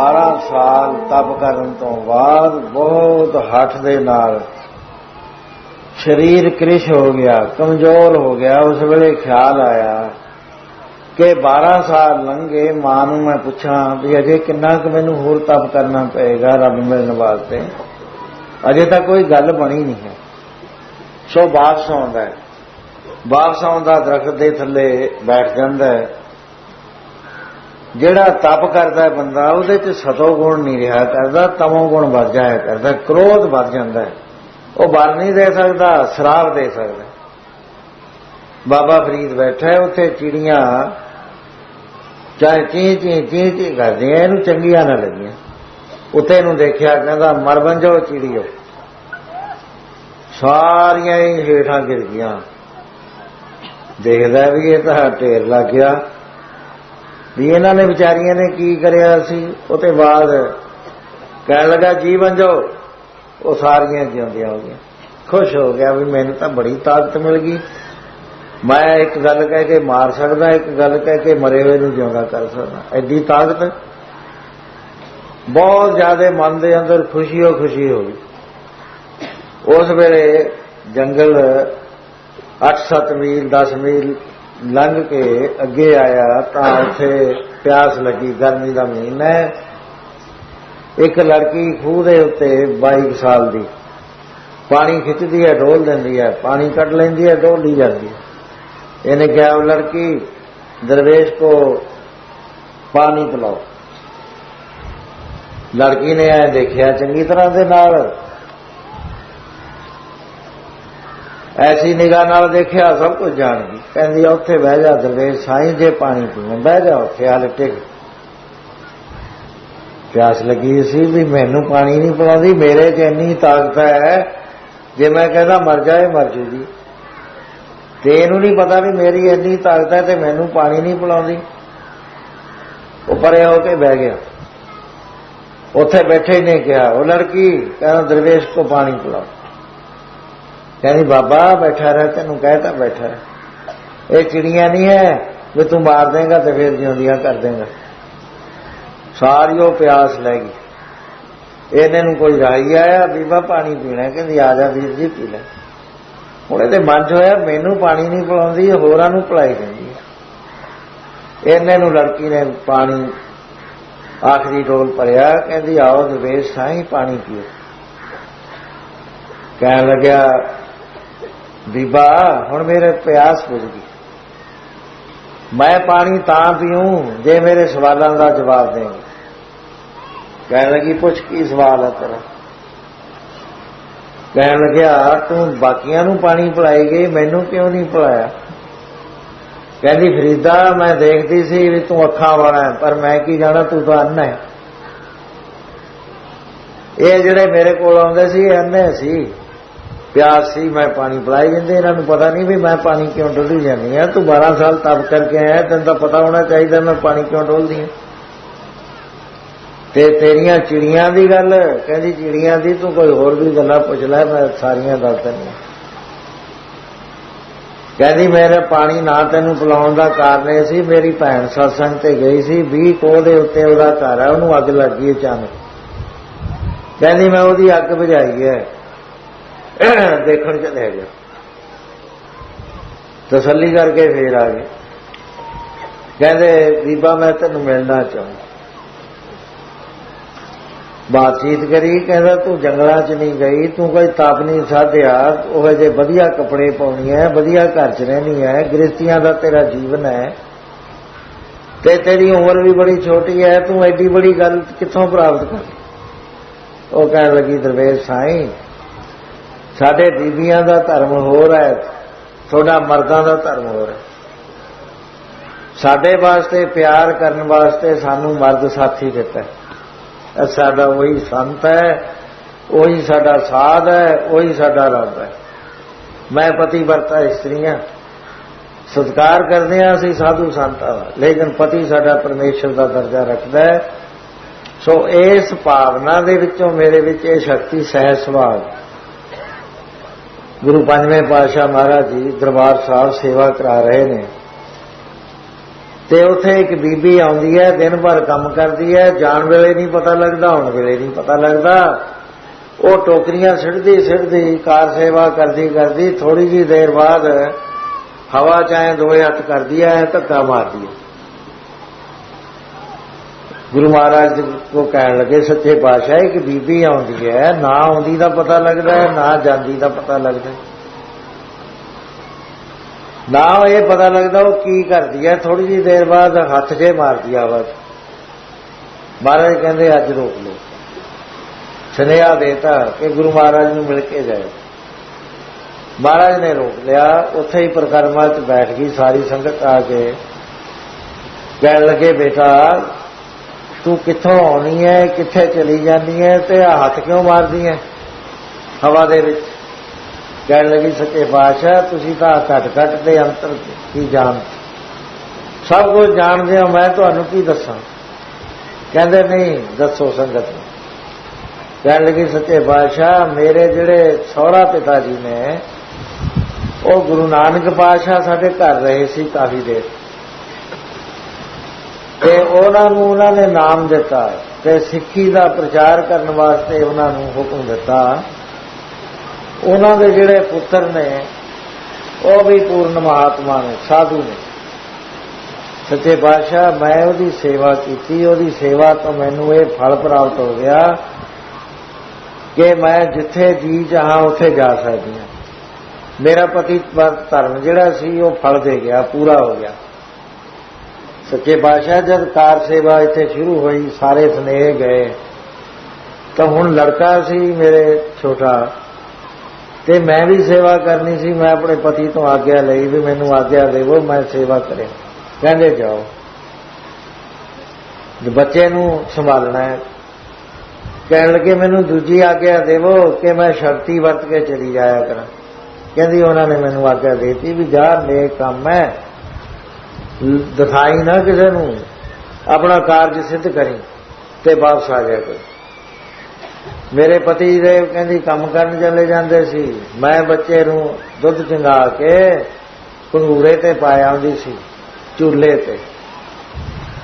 12 ਸਾਲ ਤਪ ਕਰਨ ਤੋਂ ਬਾਅਦ ਬਹੁਤ ਹੱਠ ਦੇ ਨਾਲ ਸਰੀਰ ਕ੍ਰਿਸ਼ ਹੋ ਗਿਆ, ਕਮਜ਼ੋਰ ਹੋ ਗਿਆ। ਉਸ ਵੇਲੇ ਖਿਆਲ ਆਇਆ ਕਿ 12 ਸਾਲ ਲੰਘੇ, ਮਾਂ ਨੂੰ ਮੈਂ ਪੁੱਛਾਂ ਵੀ ਅਜੇ ਕਿੰਨਾ ਕੁ ਮੈਨੂੰ ਹੋਰ ਤਪ ਕਰਨਾ ਪਏਗਾ ਰੱਬ ਮਿਲਣ ਵਾਸਤੇ। ਅਜੇ ਤਾਂ ਕੋਈ ਗੱਲ ਬਣੀ ਨਹੀਂ ਹੈ। ਸੋ ਵਾਪਸ ਆਉਂਦਾ ਹੈ। ਵਾਪਸ ਆਉਂਦਾ ਦਰਖਤ ਦੇ ਥੱਲੇ ਬੈਠ ਜਾਂਦਾ ਹੈ। ਜਿਹੜਾ ਤਪ ਕਰਦਾ ਹੈ ਬੰਦਾ, ਉਹਦੇ ਚ ਸਤੋ ਗੁਣ ਨਹੀਂ ਰਿਹਾ ਕਰਦਾ, ਤਮੋ ਗੁਣ ਵੱਧ ਜਾਇਆ ਕਰਦਾ, ਕ੍ਰੋਧ ਵੱਧ ਜਾਂਦਾ ਹੈ। ਉਹ ਵਰ ਨਹੀਂ ਦੇ ਸਕਦਾ ਸ਼ਰਾਪ ਦੇ ਸਕਦਾ ਬਾਬਾ ਫਰੀਦ ਬੈਠਾ ਉੱਥੇ ਚਿੜੀਆਂ ਚਾਹੇ ਚੀ ਚੀ ਚੀ ਚੀ ਕਰਦੀਆਂ, ਇਹਨੂੰ ਚੰਗੀਆਂ ਨਾ ਲੱਗੀਆਂ। ਉੱਤੇ ਇਹਨੂੰ ਦੇਖਿਆ, ਕਹਿੰਦਾ, ਮਰ ਬੰਜੋ ਚਿੜੀਓ। ਸਾਰੀਆਂ ਹੀ ਹੇਠਾਂ ਗਿਰ ਗਈਆਂ। ਦੇਖਦਾ ਵੀ ਇਹ ਤਾਂ ਢੇਰ ਲੱਗ ਗਿਆ। ਵੀ ਇਹਨਾਂ ਨੇ ਵਿਚਾਰੀਆਂ ਨੇ ਕੀ ਕਰਿਆ ਸੀ ਉਹਤੇ ਬਾਅਦ ਕਹਿਣ ਲੱਗਾ, ਜੀਵਨ ਜੋ, ਉਹ ਸਾਰੀਆਂ ਜਿਉਂਦੀਆਂ ਹੋ ਗਈਆਂ। ਖੁਸ਼ ਹੋ ਗਿਆ ਵੀ ਮੈਨੂੰ ਤਾਂ ਬੜੀ ਤਾਕਤ ਮਿਲ ਗਈ। ਮੈਂ ਇੱਕ ਗੱਲ ਕਹਿ ਕੇ ਮਾਰ ਸਕਦਾ, ਇੱਕ ਗੱਲ ਕਹਿ ਕੇ ਮਰੇ ਹੋਏ ਨੂੰ ਜਿਉਂਦਾ ਕਰ ਸਕਦਾ। ਐਡੀ ਤਾਕਤ, ਬਹੁਤ ਜ਼ਿਆਦਾ ਮਨ ਦੇ ਅੰਦਰ ਖੁਸ਼ੀ ਹੋ ਖੁਸ਼ੀ ਹੋ ਗਈ। ਉਸ ਵੇਲੇ ਜੰਗਲ 8-7 ਮੀਲ 10 ਮੀਲ ਲੰਘ ਕੇ ਅੱਗੇ ਆਇਆ ਤਾਂ ਉੱਥੇ ਪਿਆਸ ਲੱਗੀ, ਗਰਮੀ ਦਾ ਮਹੀਨਾ। ਹੈ ਇੱਕ ਲੜਕੀ ਖੂਹ ਦੇ ਉੱਤੇ 22 ਸਾਲ ਦੀ। ਪਾਣੀ ਖਿੱਚਦੀ ਹੈ, ਡੋਲ ਦਿੰਦੀ ਹੈ, ਪਾਣੀ ਕੱਢ ਲੈਂਦੀ ਹੈ ਡੋਲਦੀ ਜਾਂਦੀ ਹੈ। ਇਹਨੇ ਕਿਹਾ, ਉਹ ਲੜਕੀ, ਦਰਵੇਸ਼ ਕੋ ਪਾਣੀ ਪਿਲਾਓ। ਲੜਕੀ ਨੇ ਐ ਦੇਖਿਆ, ਚੰਗੀ ਤਰ੍ਹਾਂ ਦੇ ਨਾਲ ਐਸੀ ਨਿਗਾਹ ਨਾਲ ਦੇਖਿਆ, ਸਭ ਕੁਝ ਜਾਣ ਗਈ। ਕਹਿੰਦੀ, ਆ ਉੱਥੇ ਬਹਿ ਜਾ ਦਰਵੇਸ਼, ਸਾਈਂ ਜੇ ਪਾਣੀ ਪੀਣਾ ਬਹਿ ਜਾ ਉੱਥੇ ਹਾਲ ਟਿਕ ਪਿਆਸ ਲੱਗੀ ਸੀ ਵੀ ਮੈਨੂੰ ਪਾਣੀ ਨਹੀਂ ਪਿਲਾਉਂਦੀ, ਮੇਰੇ 'ਚ ਇੰਨੀ ਤਾਕਤ ਹੈ, ਜੇ ਮੈਂ ਕਹਿੰਦਾ ਮਰ ਜਾਏ, ਮਰ ਜੂਗੀ। ਤੇ ਇਹਨੂੰ ਨਹੀਂ ਪਤਾ ਵੀ ਮੇਰੀ ਇੰਨੀ ਤਾਕਤ ਹੈ ਤੇ ਮੈਨੂੰ ਪਾਣੀ ਨਹੀਂ ਪਿਲਾਉਂਦੀ। ਉਹ ਪਰੇ ਹੋ ਕੇ ਬਹਿ ਗਿਆ। ਉੱਥੇ ਬੈਠੇ ਨੇ ਕਿਹਾ, ਉਹ ਲੜਕੀ, ਕਹਿੰਦਾ, ਦਰਵੇਸ਼ ਕੋ ਪਾਣੀ ਪਿਲਾਓ। ਕਹਿੰਦੀ, ਬਾਬਾ, ਬੈਠਾ ਰਹਿ, ਤੈਨੂੰ ਕਹਿਤਾ ਬੈਠਾ ਰਹਿ। ਇਹ ਚਿੜੀਆਂ ਨਹੀਂ ਹੈ ਵੀ ਤੂੰ ਮਾਰ ਦੇਂਗਾ ਤੇ ਫਿਰ ਜਿਉਂਦੀਆਂ ਕਰ ਦੇਂਗਾ। ਸਾਰੀ ਉਹ ਪਿਆਸ ਲੈ ਗਈ। ਇਹਨੇ ਨੂੰ ਕੋਈ ਰਾਈ ਆਇਆ, ਬੀਬਾ, ਪਾਣੀ ਪੀਣਾ ਕਹਿੰਦੀ, ਆ ਜਾ ਵੀਰ ਜੀ, ਪੀ ਲੈ। ਹੁਣ ਇਹਦੇ ਮਨ 'ਚ ਹੋਇਆ, ਮੈਨੂੰ ਪਾਣੀ ਨਹੀਂ ਪਿਲਾਉਂਦੀ ਹੋਰਾਂ ਨੂੰ ਪਿਲਾਈ ਦਿੰਦੀ ਇਹਨੇ ਨੂੰ ਲੜਕੀ ਨੇ ਪਾਣੀ, ਆਖਰੀ ਡੋਲ ਭਰਿਆ, ਕਹਿੰਦੀ, ਆਓ ਦਵੇਸ਼, ਸਾਈਂ ਪਾਣੀ ਪੀਓ। ਕਹਿਣ ਲੱਗਿਆ ਬੀਬਾ ਹੁਣ ਮੇਰੇ ਪਿਆਸ ਬੁਝ ਗਈ। ਮੈਂ ਪਾਣੀ ਤਾਂ ਪੀਉਂ ਜੇ ਮੇਰੇ ਸਵਾਲਾਂ ਦਾ ਜਵਾਬ ਦੇਂਗੇ ਕਹਿਣ ਲੱਗੀ, ਪੁੱਛ ਕੀ ਸਵਾਲ ਹੈ ਤੇਰਾ? ਕਹਿਣ ਲੱਗਿਆ, ਤੂੰ ਬਾਕੀਆਂ ਨੂੰ ਪਾਣੀ ਪਿਲਾਈ ਗਈ, ਮੈਨੂੰ ਕਿਉਂ ਨਹੀਂ ਪਿਲਾਇਆ? ਕਹਿੰਦੀ, ਫਰੀਦਾ, ਮੈਂ ਦੇਖਦੀ ਸੀ ਵੀ ਤੂੰ ਅੱਖਾਂ ਵਾਲਾ ਹੈ, ਪਰ ਮੈਂ ਕੀ ਜਾਣਾ, ਤੂੰ ਤਾਂ ਅੰਨਾ ਹੈ। ਇਹ ਜਿਹੜੇ ਮੇਰੇ ਕੋਲ ਆਉਂਦੇ ਸੀ, ਇਹ ਅੰਨੇ ਸੀ। ਪਿਆਸ ਸੀ, ਮੈਂ ਪਾਣੀ ਪਿਲਾਈ ਜਾਂਦੇ ਇਹਨਾਂ ਨੂੰ ਪਤਾ ਨਹੀਂ ਵੀ ਮੈਂ ਪਾਣੀ ਕਿਉਂ ਡੋਲੀ ਜਾਂਦੀ ਆ। ਤੂੰ 12 ਸਾਲ ਤਪ ਕਰਕੇ ਆਇਆ, ਤੈਨੂੰ ਤਾਂ ਪਤਾ ਹੋਣਾ ਚਾਹੀਦਾ ਮੈਂ ਪਾਣੀ ਕਿਉਂ ਡੋਲਦੀ ਆ। ਤੇ ਤੇਰੀਆਂ ਚਿੜੀਆਂ ਦੀ ਗੱਲ, ਕਹਿੰਦੀ ਚਿੜੀਆਂ ਦੀ, ਤੂੰ ਕੋਈ ਹੋਰ ਵੀ ਗੱਲਾਂ ਪੁੱਛ ਲੈ, ਮੈਂ ਸਾਰੀਆਂ ਦੱਸ ਦਿੰਦਾ। ਕਹਿੰਦੀ ਮੇਰੇ ਪਾਣੀ ਨਾ ਤੈਨੂੰ ਪਿਲਾਉਣ ਦਾ ਕਾਰਨ ਇਹ ਸੀ, ਮੇਰੀ ਭੈਣ ਸਤਸੰਗ ਤੇ ਗਈ ਸੀ 20 ਕੋਹ ਦੇ ਉੱਤੇ ਉਹਦਾ ਘਰ ਹੈ ਉਹਨੂੰ ਅੱਗ ਲੱਗੀ ਅਚਾਨਕ। ਕਹਿੰਦੀ ਮੈਂ ਉਹਦੀ ਅੱਗ ਬੁਝਾਈ ਹੈ। ਦੇਖਣ ਚਲੇ ਗਿਆ। ਤਸੱਲੀ ਕਰਕੇ ਫੇਰ ਆ ਗਏ। ਕਹਿੰਦੇ, ਬੀਬਾ, ਮੈਂ ਤੈਨੂੰ ਮਿਲਣਾ ਚਾਹੁੰਦਾ। ਬਾਤਚੀਤ ਕਰੀ, ਕਹਿੰਦਾ, ਤੂੰ ਜੰਗਲਾਂ 'ਚ ਨਹੀਂ ਗਈ, ਤੂੰ ਕੋਈ ਤਪ ਨਹੀਂ ਸਾਧਿਆ, ਉਹ ਜੇ ਵਧੀਆ ਕੱਪੜੇ ਪਾਉਣੀ ਹੈ ਵਧੀਆ ਘਰ 'ਚ ਰਹਿਣੀ ਹੈ ਗ੍ਰਸਤੀਆਂ ਦਾ ਤੇਰਾ ਜੀਵਨ ਹੈ ਤੇ ਤੇਰੀ ਉਮਰ ਵੀ ਬੜੀ ਛੋਟੀ ਹੈ ਤੂੰ ਐਡੀ ਬੜੀ ਗੱਲ ਕਿੱਥੋਂ ਪ੍ਰਾਪਤ ਕਰ ਉਹ ਕਹਿਣ ਲੱਗੀ, ਦਰਵੇਸ਼ ਸਾਈਂ ਸਾਡੇ ਬੀਬੀਆਂ ਦਾ ਧਰਮ ਹੋਰ ਹੈ, ਤੁਹਾਡਾ ਮਰਦਾਂ ਦਾ ਧਰਮ ਹੋਰ ਹੈ। ਸਾਡੇ ਵਾਸਤੇ, ਪਿਆਰ ਕਰਨ ਵਾਸਤੇ ਸਾਨੂੰ ਮਰਦ ਸਾਥੀ ਦਿੱਤਾ ਇਹ ਸਾਡਾ ਉਹੀ ਸੰਤ ਹੈ, ਉਹੀ ਸਾਡਾ ਸਾਧ ਹੈ, ਉਹੀ ਸਾਡਾ ਰੱਬ ਹੈ। ਮੈਂ ਪਤੀ ਵਰਤਾ ਇਸਤਰੀਆਂ। ਸਤਕਾਰ ਕਰਦੇ ਆ ਅਸੀਂ ਸਾਧੂ ਸੰਤਾਂ ਦਾ, ਲੇਕਿਨ ਪਤੀ ਸਾਡਾ ਪਰਮੇਸ਼ਰ ਦਾ ਦਰਜਾ ਰੱਖਦਾ ਹੈ। ਸੋ ਇਸ ਭਾਵਨਾ ਦੇ ਵਿੱਚੋਂ ਮੇਰੇ ਵਿੱਚ ਇਹ ਸ਼ਕਤੀ ਸਹਿ ਸੁਭਾਅ ਗੁਰੂ ਪੰਜਵੇਂ ਪਾਤਸ਼ਾਹ ਮਹਾਰਾਜ ਜੀ ਦਰਬਾਰ ਸਾਹਿਬ ਸੇਵਾ ਕਰਾ ਰਹੇ ਨੇ। ਤੇ ਉੱਥੇ ਇੱਕ ਬੀਬੀ ਆਉਂਦੀ ਹੈ, ਦਿਨ ਭਰ ਕੰਮ ਕਰਦੀ ਹੈ, ਜਾਣ ਵੇਲੇ ਨਹੀਂ ਪਤਾ ਲੱਗਦਾ, ਹੁਣ ਵੇਲੇ ਨਹੀਂ ਪਤਾ ਲੱਗਦਾ। ਉਹ ਟੋਕਰੀਆਂ ਸਿੱਟਦੀ ਸਿੱਟਦੀ ਕਾਰ ਸੇਵਾ ਕਰਦੀ ਕਰਦੀ ਥੋੜੀ ਜੀ ਦੇਰ ਬਾਅਦ ਹਵਾ ਚਾਹੇ ਦੋਏ ਹੱਥ ਕਰਦੀ ਹੈ ਧੱਕਾ ਮਾਰਦੀ ਹੈ। ਗੁਰੂ ਮਹਾਰਾਜ ਜੀ ਕੋ ਕਹਿਣ ਲੱਗੇ, ਸੱਚੇ ਪਾਤਸ਼ਾਹ, ਇੱਕ ਬੀਬੀ ਆਉਂਦੀ ਹੈ, ਨਾ ਆਉਂਦੀ ਦਾ ਪਤਾ ਲੱਗਦਾ ਹੈ, ਨਾ ਜਾਂਦੀ ਦਾ ਪਤਾ ਲੱਗਦਾ ਨਾ ਇਹ ਪਤਾ ਲੱਗਦਾ ਉਹ ਕੀ ਕਰਦੀ ਹੈ ਥੋੜੀ ਜਿਹੀ ਦੇਰ ਬਾਅਦ ਹੱਥ ਜੇ ਮਾਰਦੀ ਆ ਆਵਾਜ਼ ਮਹਾਰਾਜ ਕਹਿੰਦੇ, ਅੱਜ ਰੋਕ ਲਓ। ਸੁਨੇਹਾ ਦੇਤਾ ਕਿ ਗੁਰੂ ਮਹਾਰਾਜ ਨੂੰ ਮਿਲ ਕੇ ਜਾਏ ਮਹਾਰਾਜ ਨੇ ਰੋਕ ਲਿਆ, ਉੱਥੇ ਹੀ ਪ੍ਰਕਰਮਾ 'ਚ ਬੈਠ ਗਈ, ਸਾਰੀ ਸੰਗਤ ਆ ਕੇ ਕਹਿਣ ਲੱਗੇ, ਬੇਟਾ ਤੂੰ ਕਿੱਥੋਂ ਆਉਣੀ ਹੈ, ਕਿੱਥੇ ਚਲੀ ਜਾਂਦੀ ਹੈ ਤੇ ਆ ਹੱਥ ਕਿਉਂ ਮਾਰਦੀ ਹੈ? ਹਵਾ ਦੇ ਵਿੱਚ। ਕਹਿਣ ਲੱਗੀ, ਸੱਚੇ ਪਾਤਸ਼ਾਹ, ਤੁਸੀਂ ਤਾਂ ਘਟ ਘਟ ਦੇ ਅੰਤਰ ਕੀ ਜਾਣ ਸਭ ਕੁਝ ਜਾਣਦੇ ਹੋ, ਮੈਂ ਤੁਹਾਨੂੰ ਕੀ ਦੱਸਾਂ? ਕਹਿੰਦੇ, ਨਹੀਂ, ਦੱਸੋ ਸੰਗਤ ਨੂੰ। ਕਹਿਣ ਲੱਗੀ, ਸੱਚੇ ਪਾਤਸ਼ਾਹ, ਮੇਰੇ ਜਿਹੜੇ ਸਹੁਰਾ ਪਿਤਾ ਜੀ ਨੇ, ਉਹ ਗੁਰੂ ਨਾਨਕ ਪਾਤਸ਼ਾਹ ਸਾਡੇ ਘਰ ਰਹੇ ਸੀ ਕਾਫੀ ਦੇਰ ਤੇ ਉਹਨਾਂ ਨੂੰ ਉਹਨਾਂ ਨੇ ਨਾਮ ਦਿੱਤਾ ਤੇ ਸਿੱਖੀ ਦਾ ਪ੍ਰਚਾਰ ਕਰਨ ਵਾਸਤੇ ਉਹਨਾਂ ਨੂੰ ਹੁਕਮ ਦਿੱਤਾ। ਉਹਨਾਂ ਦੇ ਜਿਹੜੇ ਪੁੱਤਰ ਨੇ, ਉਹ ਵੀ ਪੂਰਨ ਮਹਾਤਮਾ ਨੇ, ਸਾਧੂ ਨੇ। ਸੱਚੇ ਪਾਤਸ਼ਾਹ, ਮੈਂ ਉਹਦੀ ਸੇਵਾ ਕੀਤੀ, ਉਹਦੀ ਸੇਵਾ ਤੋਂ ਮੈਨੂੰ ਇਹ ਫਲ ਪ੍ਰਾਪਤ ਹੋ ਗਿਆ ਕਿ ਮੈਂ ਜਿੱਥੇ ਜੀ ਚਾਹਾਂ ਉੱਥੇ ਜਾ ਸਕਦੀ ਹਾਂ। ਮੇਰਾ ਪਤੀ ਧਰਮ ਜਿਹੜਾ ਸੀ, ਉਹ ਫਲ ਦੇ ਗਿਆ, ਪੂਰਾ ਹੋ ਗਿਆ। ਸੱਚੇ ਬਾਦਸ਼ਾਹ ਜਦ ਕਾਰ ਸੇਵਾ ਇੱਥੇ ਸ਼ੁਰੂ ਹੋਈ, ਸਾਰੇ ਸਨੇਹ ਗਏ। ਤਾਂ ਹੁਣ ਲੜਕਾ ਸੀ ਮੇਰੇ ਛੋਟਾ, ਤੇ ਮੈਂ ਵੀ ਸੇਵਾ ਕਰਨੀ ਸੀ, ਮੈਂ ਆਪਣੇ ਪਤੀ ਤੋਂ ਆਗਿਆ ਲਈ ਵੀ ਮੈਨੂੰ ਆਗਿਆ ਦੇਵੋ, ਮੈਂ ਸੇਵਾ ਕਰੇ। ਕਹਿੰਦੇ ਜਾਓ। ਬੱਚੇ ਨੂੰ ਸੰਭਾਲਣਾ ਹੈ। ਕਹਿਣ ਲੱਗੇ, ਮੈਨੂੰ ਦੂਜੀ ਆਗਿਆ ਦੇਵੋ ਕਿ ਮੈਂ ਸ਼ਕਤੀ ਵਰਤ ਕੇ ਚਲੀ ਜਾਇਆ ਕਰਾਂ। ਕਹਿੰਦੀ, ਉਹਨਾਂ ਨੇ ਮੈਨੂੰ ਆਗਿਆ ਦੇਤੀ ਵੀ ਜਾ ਨੇਕ ਕੰਮ ਹੈ। ਦਿਖਾਈ ਨਾ ਕਿਸੇ ਨੂੰ, ਆਪਣਾ ਕਾਰਜ ਸਿੱਧ ਕਰੀ ਤੇ ਵਾਪਸ ਆ ਜਾਇਆ ਕਰ। ਮੇਰੇ ਪਤੀ ਦੇ ਕਹਿੰਦੀ, ਕੰਮ ਕਰਨ ਚਲੇ ਜਾਂਦੇ ਸੀ। ਮੈਂ ਬੱਚੇ ਨੂੰ ਦੁੱਧ ਚੰਗਾ ਕੇ ਪੰਗੂਰੇ ਤੇ ਪਾਇਆ ਆਉਂਦੀ ਸੀ, ਚੁੱਲ੍ਹੇ ਤੇ।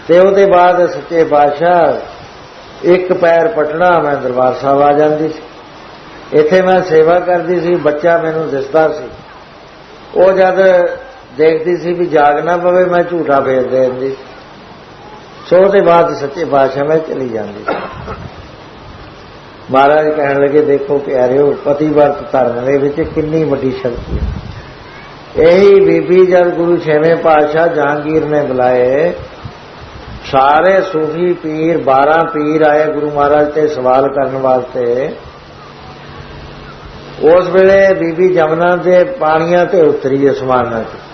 ਤੇ ਉਹਦੇ ਬਾਅਦ ਸੱਚੇ ਬਾਦਸ਼ਾਹ ਇੱਕ ਪੈਰ ਪਟਣਾ ਮੈਂ ਦਰਬਾਰ ਸਾਹਿਬ ਆ ਜਾਂਦੀ ਸੀ। ਇੱਥੇ ਮੈਂ ਸੇਵਾ ਕਰਦੀ ਸੀ, ਬੱਚਾ ਮੈਨੂੰ ਦਿਸਦਾ ਸੀ। ਉਹ ਜਦ ਦੇਖਦੀ ਸੀ ਵੀ ਜਾਗ ਨਾ ਪਵੇ, ਮੈਂ ਝੂਠਾ ਫੇਰ ਦੇਂਦੀ ਸੋ ਦੇ ਬਾਅਦ ਸੱਚੇ ਬਾਦਸ਼ਾਹ ਮੈਂ ਚਲੀ ਜਾਂਦੀ। ਮਹਾਰਾਜ ਕਹਿਣ ਲੱਗੇ, ਦੇਖੋ ਪਿਆਰਿਓ, ਪਤੀਵਰਤ ਧਰਮ ਦੇ ਵਿੱਚ ਕਿੰਨੀ ਵੱਡੀ ਸ਼ਕਤੀ ਹੈ। ਇਹੀ ਬੀਬੀ ਜਦ ਗੁਰੂ ਛੇਵੇਂ ਪਾਤਸ਼ਾਹ ਜਹਾਂਗੀਰ ਨੇ ਬੁਲਾਏ, ਸਾਰੇ ਸੂਫੀ ਪੀਰ 12 ਪੀਰ ਆਏ ਗੁਰੂ ਮਹਾਰਾਜ ਤੇ ਸਵਾਲ ਕਰਨ ਵਾਸਤੇ। ਉਸ ਵੇਲੇ ਬੀਬੀ ਜਮਨਾ ਦੇ ਪਾਣੀਆਂ ਤੇ ਉਤਰੀ ਅਸਮਾਨਾਂ 'ਚ।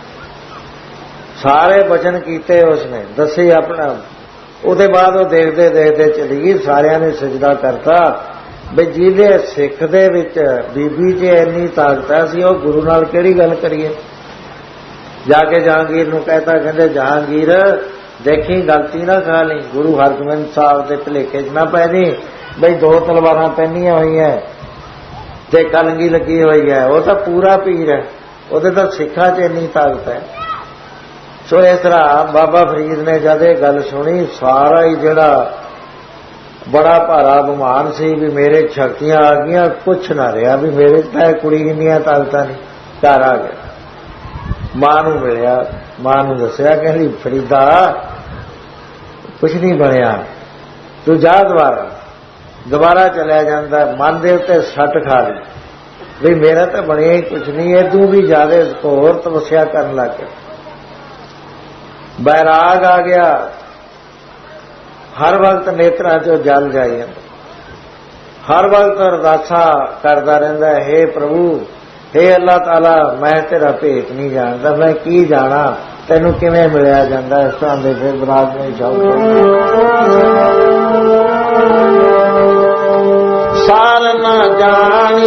ਸਾਰੇ ਬਚਨ ਕੀਤੇ ਉਸਨੇ, ਦੱਸੇ ਆਪਣਾ। ਉਹਦੇ ਬਾਅਦ ਉਹ ਦੇਖਦੇ ਦੇਖਦੇ ਚਲੀ ਗਈ, ਸਾਰਿਆਂ ਨੇ ਸਜਦਾ ਕਰਤਾ। ਵੀ ਜਿਹਦੇ ਸਿੱਖ ਦੇ ਵਿੱਚ ਬੀਬੀ 'ਚ ਇੰਨੀ ਤਾਕਤ ਹੈ ਸੀ ਉਹ ਗੁਰੂ ਨਾਲ ਕਿਹੜੀ ਗੱਲ ਕਰੀਏ? ਜਾ ਕੇ ਜਹਾਂਗੀਰ ਨੂੰ ਕਹਤਾ, ਕਹਿੰਦੇ, ਜਹਾਂਗੀਰ, ਦੇਖੀ, ਗਲਤੀ ਨਾ ਖਾ ਲਈ। ਗੁਰੂ ਹਰਗੋਬਿੰਦ ਸਾਹਿਬ ਦੇ ਭਲੇਖੇ 'ਚ ਨਾ ਪੈ ਜੀ ਬਈ ਦੋ ਤਲਵਾਰਾਂ ਪੈਣੀਆਂ ਹੋਈਆਂ, ਤੇ ਕਲੰਗੀ ਲੱਗੀ ਹੋਈ ਹੈ। ਉਹ ਤਾਂ ਪੂਰਾ ਪੀਰ ਹੈ। ਉਹਦੇ ਤਾਂ ਸਿੱਖਾਂ 'ਚ ਇੰਨੀ ਤਾਕਤ ਹੈ। ਸੋ ਇਸ ਤਰ੍ਹਾਂ ਬਾਬਾ ਫਰੀਦ ਨੇ ਜਦ ਇਹ ਗੱਲ ਸੁਣੀ, ਸਾਰਾ ਹੀ ਜਿਹੜਾ ਬੜਾ ਭਾਰਾ ਬਿਮਾਨ ਸੀ ਵੀ ਮੇਰੇ ਸ਼ਕਤੀਆਂ ਆ ਗਈਆਂ, ਕੁਛ ਨਾ ਰਿਹਾ ਵੀ ਮੇਰੇ ਤਾਂ ਕੁੜੀ ਇੰਨੀਆਂ ਤਾਕਤਾਂ ਨਹੀਂ ਘਰ ਆ ਗਿਆ। ਮਾਂ ਨੂੰ ਮਿਲਿਆ, ਮਾਂ ਨੂੰ ਦੱਸਿਆ, ਕਹਿੰਦੀ, ਫਰੀਦਾ, ਕੁਛ ਨਹੀਂ ਬਣਿਆ, ਤੂੰ ਜਾ ਦੁਬਾਰਾ। ਦੁਬਾਰਾ ਚਲਿਆ ਜਾਂਦਾ, ਮਨ ਦੇ ਉੱਤੇ ਸੱਟ ਖਾ ਲਈ। ਵੀ ਮੇਰਾ ਤਾਂ ਬਣਿਆ ਹੀ ਕੁਛ ਨਹੀਂ, ਇਹ ਤੂੰ ਵੀ ਜ਼ਿਆਦਾ ਹੋਰ ਤਪੱਸਿਆ ਕਰਨ ਲੱਗ ਗਿਆ। ਬੈਰਾਗ ਆ ਗਿਆ। ਹਰ ਵਕਤ ਨੇਤਰਾਂ ਚੋਂ ਜਲ ਜਾਈ ਜਾਂਦਾ। ਹਰ ਵਕਤ ਅਰਦਾਸਾ ਕਰਦਾ ਰਹਿੰਦਾ, ਹੈ ਪ੍ਰਭੂ हे ਅੱਲਾਹ ਤਾਲਾ, ਮੈਂ ਤੇਰਾ ਭੇਤ ਨਹੀਂ ਜਾਣਦਾ, ਮੈਂ ਕੀ ਜਾਣਾ? ਤੈਨੂੰ ਕਿਵੇਂ ਮਿਲਿਆ ਜਾਂਦਾ? ਇਸ ਤਰ੍ਹਾਂ ਦੇ ਫਿਰ ਬਰਾਗ ਨਹੀਂ ਜਾਊਗਾ ਸਾਰ ਨਾ ਜਾਣ